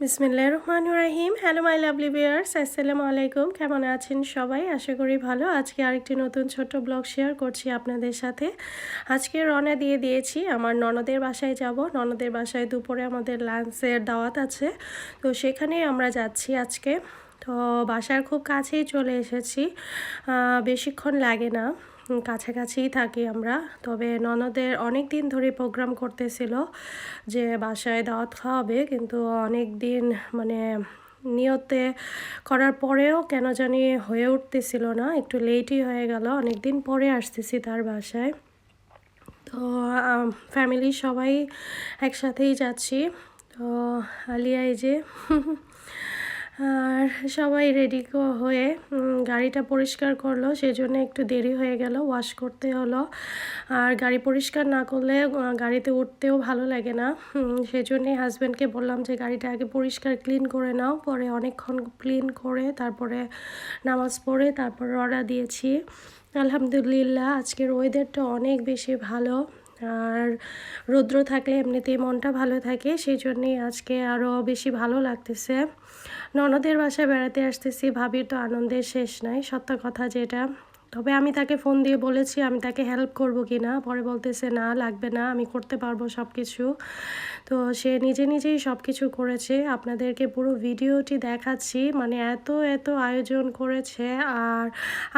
বিসমিল্লাহ রহমান রাহিম হ্যালো মাই লাভলি বিয়ার্স আসসালামু আলাইকুম। কেমন আছেন সবাই? আশা করি ভালো। আজকে আরেকটি নতুন ছোট ব্লগ শেয়ার করছি আপনাদের সাথে। আজকে রওনা দিয়ে দিয়েছি আমার ননদের বাসায় যাব। ননদের বাসায় দুপুরে আমাদের লাঞ্চের দাওয়াত আছে। তো সেখানেই আমরা যাচ্ছি আজকে। তো বাসার খুব কাছেই চলে এসেছি। বেশিক্ষণ লাগে না। কাছাকাছিই থাকি আমরা। তবে ননদের অনেক দিন ধরে প্রোগ্রাম করতেছিল যে বাসায় দাওয়াত খাওয়াবে, কিন্তু অনেক দিন মানে নিয়তে করার পরেও কেন জানি হয়ে উঠতেছিল না। একটু লেটই হয়ে গেল, অনেক দিন পরে আসতেছি তার বাসায়। তো ফ্যামিলি সবাই একসাথেই যাচ্ছি। তো আলিয়া এই যে আর সবাই রেডি হয়ে গাড়িটা পরিষ্কার করল, সেজন্য একটু দেরি হয়ে গেল ওয়াশ করতে হলো। আর গাড়ি পরিষ্কার না করলে গাড়িতে উঠতেও ভালো লাগে না। সেজন্যই হাজব্যান্ডকে বললাম যে, গাড়িটা আগে পরিষ্কার ক্লিন করে নাও, পরে অনেকক্ষণ ক্লিন করে তারপরে নামাজ পড়ে তারপর রওনা দিয়েছি। আলহামদুলিল্লাহ, আজকের ওয়েদারটা অনেক বেশি ভালো। আর রৌদ্র থাকলে এমনিতেই মনটা ভালো থাকে সেই জন্যেই আজকে আরও বেশি ভালো লাগতেছে। ননদের বাসায় বেড়াতে আসতেছি। ভাবির তো আনন্দের শেষ নাই, সত্য কথা যেটা। তবে আমি তাকে ফোন দিয়ে বলেছি, আমি তাকে হেল্প করব কি না। পরে বলতেছে, না, লাগবে না, আমি করতে পারব সব কিছু তো সে নিজে নিজেই সব কিছু করেছে। আপনাদেরকে পুরো ভিডিওটি দেখাচ্ছি। মানে এত এত আয়োজন করেছে আর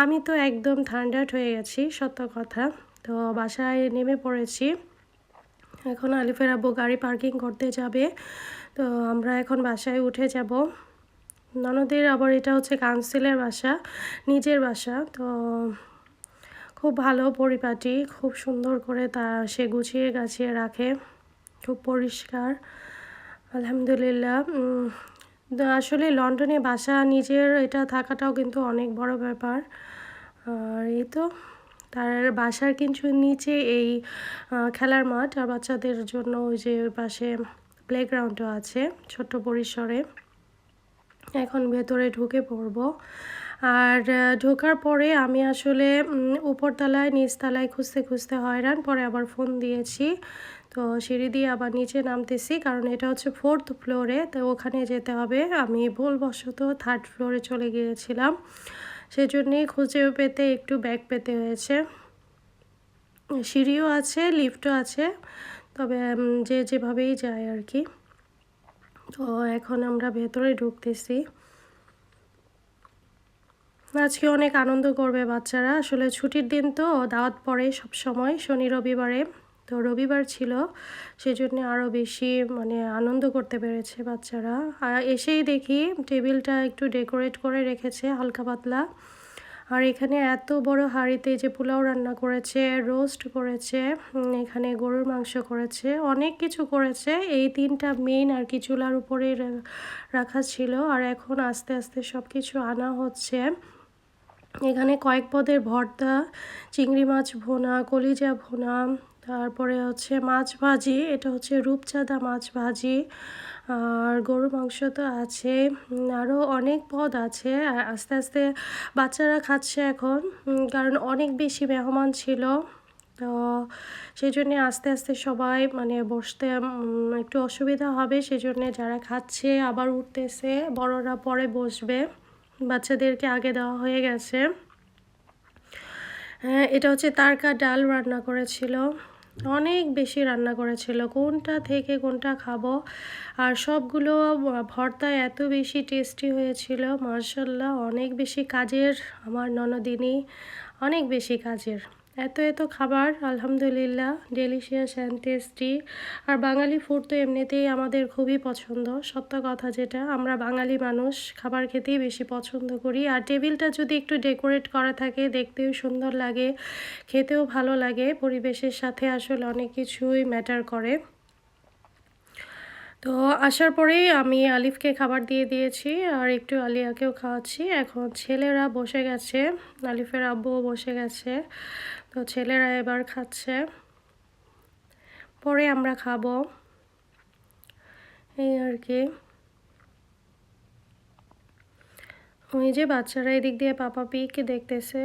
আমি তো একদম থান্ডার্ড হয়ে গেছি, সত্য কথা। তো বাসায় নেমে পড়েছি। এখন আলিফের আব্বু গাড়ি পার্কিং করতে যাবে। তো আমরা এখন বাসায় উঠে যাব। ননদের আবার এটা হচ্ছে কাউন্সিলের বাসা, নিজের বাসা। তো খুব ভালো পরিপাটি, খুব সুন্দর করে তা সে গুছিয়ে গাছিয়ে রাখে, খুব পরিষ্কার। আলহামদুলিল্লাহ আসলে লন্ডনে বাসা নিজের, এটা থাকাটাও কিন্তু অনেক বড় ব্যাপার। আর এই তো, তার বাসার কিছু নিচে এই খেলার মাঠ, আর বাচ্চাদের জন্য ওই যে পাশে প্লেগ্রাউন্ডও আছে, ছোট্ট পরিসরে। এখন ভেতরে ঢুকে পড়ব। আর ঢোকার পরে আমি আসলে উপরতলায়, নিচতলায় খুঁজতে খুঁজতে হয়রান, পরে আবার ফোন দিয়েছি। তো সিঁড়ি দিয়ে আবার নিচে নামতেছি, কারণ এটা হচ্ছে ফোর্থ ফ্লোরে তো ওখানে যেতে হবে। আমি ভুলবশত থার্ড ফ্লোরে চলে গিয়েছিলাম। সেজন্যেই খুঁজে পেতে একটু ব্যাগ পেতে হয়েছে। সিঁড়িও আছে লিফটও আছে, তবে যে যেভাবেই যায় আর কি। তো এখন আমরা ভেতরে ঢুকতেছি। আজকে অনেক আনন্দ করবে বাচ্চারা। আসলে ছুটির দিন তো, দাওয়াত পড়ে সব সময়, শনি রবিবারে। তো রবিবার ছিল সেই জন্য আরও বেশি মানে আনন্দ করতে পেরেছে বাচ্চারা। এসেই দেখি টেবিলটা একটু ডেকোরেট করে রেখেছে, হালকা পাতলা। আর এখানে এত বড় হাঁড়িতে যে পোলাও রান্না করেছে রোস্ট করেছে এখানে গরুর মাংস করেছে, অনেক কিছু করেছে। এই তিনটা মেন আর কি চুলার উপরে রাখা ছিল। আর এখন আস্তে আস্তে সব কিছু আনা হচ্ছে। এখানে কয়েক পদের ভর্তা, চিংড়ি মাছ ভোনা, কলিজা ভোনা তারপরে হচ্ছে মাছ ভাজি, এটা হচ্ছে রূপচাঁদা মাছ ভাজি, আর গরু মাংস তো আছে আরও অনেক পদ আছে আস্তে আস্তে বাচ্চারা খাচ্ছে এখন কারণ অনেক বেশি মেহমান ছিল, তো সেই জন্যে আস্তে আস্তে সবাই মানে বসতে একটু অসুবিধা হবে, সেই জন্যে যারা খাচ্ছে আবার উঠতেছে, বড়রা পরে বসবে, বাচ্চাদেরকে আগে দেওয়া হয়ে গেছে। হ্যাঁ এটা হচ্ছে তারকা ডাল রান্না করেছিল অনেক বেশি রান্না করেছিল, কোনটা থেকে কোনটা খাব। আর সবগুলো ভর্তা এত বেশি টেস্টি হয়েছিল মার্শাল্লাহ অনেক বেশি কাজের, আমার ননদিনী, অনেক বেশি কাজের। এত এত খাবার, আলহামদুলিল্লাহ ডেলিশিয়াস অ্যান্ড টেস্টি আর বাঙালি ফুড তো এমনিতেই আমাদের খুবই পছন্দ, সত্য কথা যেটা। আমরা বাঙালি মানুষ, খাবার খেতেই বেশি পছন্দ করি। আর টেবিলটা যদি একটু ডেকোরেট করা থাকে, দেখতেও সুন্দর লাগে, খেতেও ভালো লাগে। পরিবেশের সাথে আসলে অনেক কিছুই ম্যাটার করে। তো আসার পরেই আমি আলিফকে খাবার দিয়ে দিয়েছি, আর একটু আলিয়াকেও খাওয়াচ্ছি। এখন ছেলেরা বসে গেছে, আলিফের আব্বুও বসে গেছে। তো ছেলেরা এবার খাচ্ছে। পরে আমরা খাব। এই আর কি। ওই যে বাচ্চারা এদিক দিয়ে পাপা পিকে দেখতেছে,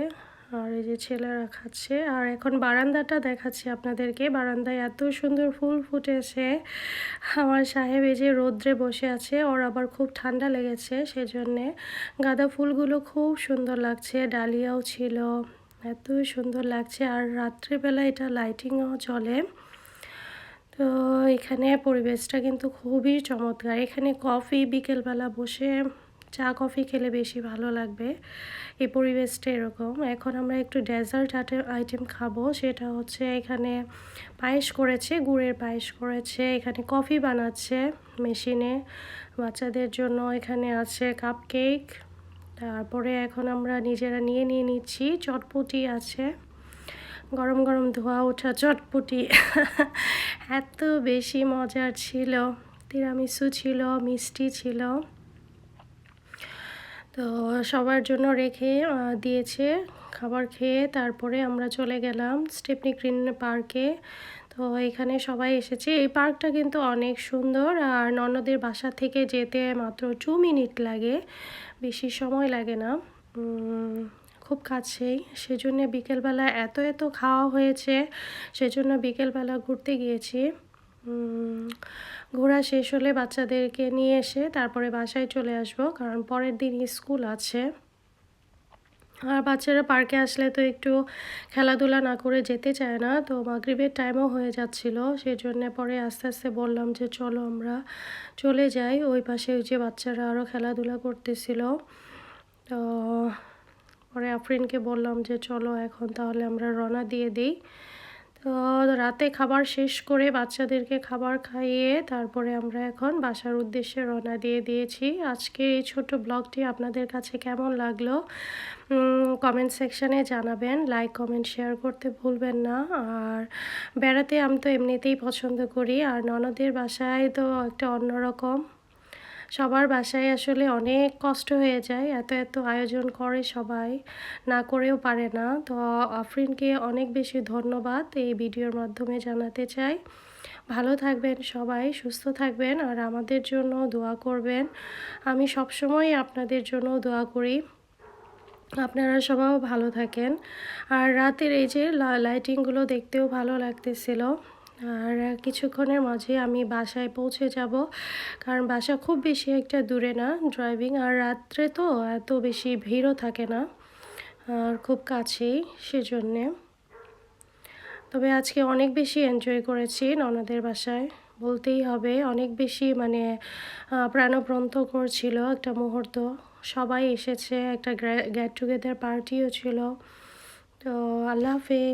আর এই যে ছেলেরা খাচ্ছে। আর এখন বারান্দাটা দেখাচ্ছি আপনাদেরকে। বারান্দায় এত সুন্দর ফুল ফুটেছে। আমার সাহেব এই যে রোদ্রে বসে আছে, ওর আবার খুব ঠান্ডা লেগেছে, সেজন্যে গাঁদা ফুলগুলো খুব সুন্দর লাগছে, ডালিয়াও ছিল। এত সুন্দর লাগছে। আর রাত্রিবেলা এটা লাইটিংও চলে। তো এখানে পরিবেশটা কিন্তু খুবই চমৎকার। এখানে কফি বিকেলবেলা বসে চা কফি খেলে বেশি ভালো লাগবে। এই পরিবেশটা এরকম। এখন আমরা একটু ডেজার্ট আইটেম খাব। সেটা হচ্ছে এখানে পায়েস করেছে, গুড়ের পায়েস করেছে, এখানে কফি বানাচ্ছে মেশিনে। বাচ্চাদের জন্য এখানে আছে কাপ কেক তারপরে এখন আমরা নিজেরা নিয়ে নিয়ে নিচ্ছি। চটপটি আছে। গরম গরম ধোয়া ওঠা চটপটি। এত বেশি মজার ছিল। তিরামিসু ছিল, মিষ্টি ছিল। তো সবার জন্য রেখে দিয়েছে। খাবার খেয়ে তারপরে আমরা চলে গেলাম স্টেপনি গ্রিন পার্কে। তো এখানে সবাই এসেছে। এই পার্কটা কিন্তু অনেক সুন্দর আর ননদের বাসা থেকে যেতে মাত্র টু মিনিট লাগে। বেশি সময় লাগে না। খুব কাছেই। সেজন্য বিকেলবেলা এত এত খাওয়া হয়েছে। সেজন্য বিকেলবেলা ঘুরতে গিয়েছি। ঘোরা শেষ হলে বাচ্চাদেরকে নিয়ে এসে তারপরে বাসায় চলে আসব। কারণ পরের দিন স্কুল আছে। আর বাচ্চারা পার্কে আসলে তো একটু খেলাধুলা না করে যেতে চায় না, তো মাগরীবের টাইমও হয়ে যাচ্ছিল। সেই জন্যে পরে আস্তে আস্তে বললাম যে, চলো আমরা চলে যাই। ওই পাশে ওই যে বাচ্চারা আরও খেলাধুলা করতেছিল। তো পরে আফরিনকে বললাম যে, চলো এখন তাহলে আমরা রওনা দিয়ে দিই। তো রাতে খাবার শেষ করে বাচ্চাদেরকে খাবার খাইয়ে তারপরে আমরা এখন বাসার উদ্দেশ্যে রওনা দিয়ে দিয়েছি। আজকে এই ছোট ব্লগটি আপনাদের কাছে কেমন লাগল কমেন্ট সেকশানে জানাবেন। লাইক কমেন্ট শেয়ার করতে ভুলবেন না। আর বেড়াতে আমি তো এমনিতেই পছন্দ করি। আর ননদের বাসায় তো একটা অন্যরকম। সবার বাসায় আসলে অনেক কষ্ট হয়ে যায়, এত এত আয়োজন করে সবাই, না করেও পারে না। তো আফরিনকে অনেক বেশি ধন্যবাদ এই ভিডিওর মাধ্যমে জানাতে চাই। ভালো থাকবেন সবাই, সুস্থ থাকবেন আর আমাদের জন্য দোয়া করবেন। আমি সবসময় আপনাদের জন্য দোয়া করি। আপনারা সবাইও ভালো থাকেন। আর রাতের এই যে লাইটিংগুলো দেখতেও ভালো লাগতেছিল। আর কিছুক্ষণের মাঝে আমি বাসায় পৌঁছে যাব। কারণ বাসা খুব বেশি একটা দূরে না ড্রাইভিং আর রাত্রে তো এত বেশি ভিড়ও থাকে না, আর খুব কাছেই সেজন্যে। তবে আজকে অনেক বেশি এনজয় করেছি ননদের বাসায়, বলতেই হবে অনেক বেশি মানে প্রাণপ্রন্ত করছিল একটা মুহূর্ত। সবাই এসেছে, একটা গেট টুগেদার পার্টিও ছিল। তো আল্লাহ হাফেজ।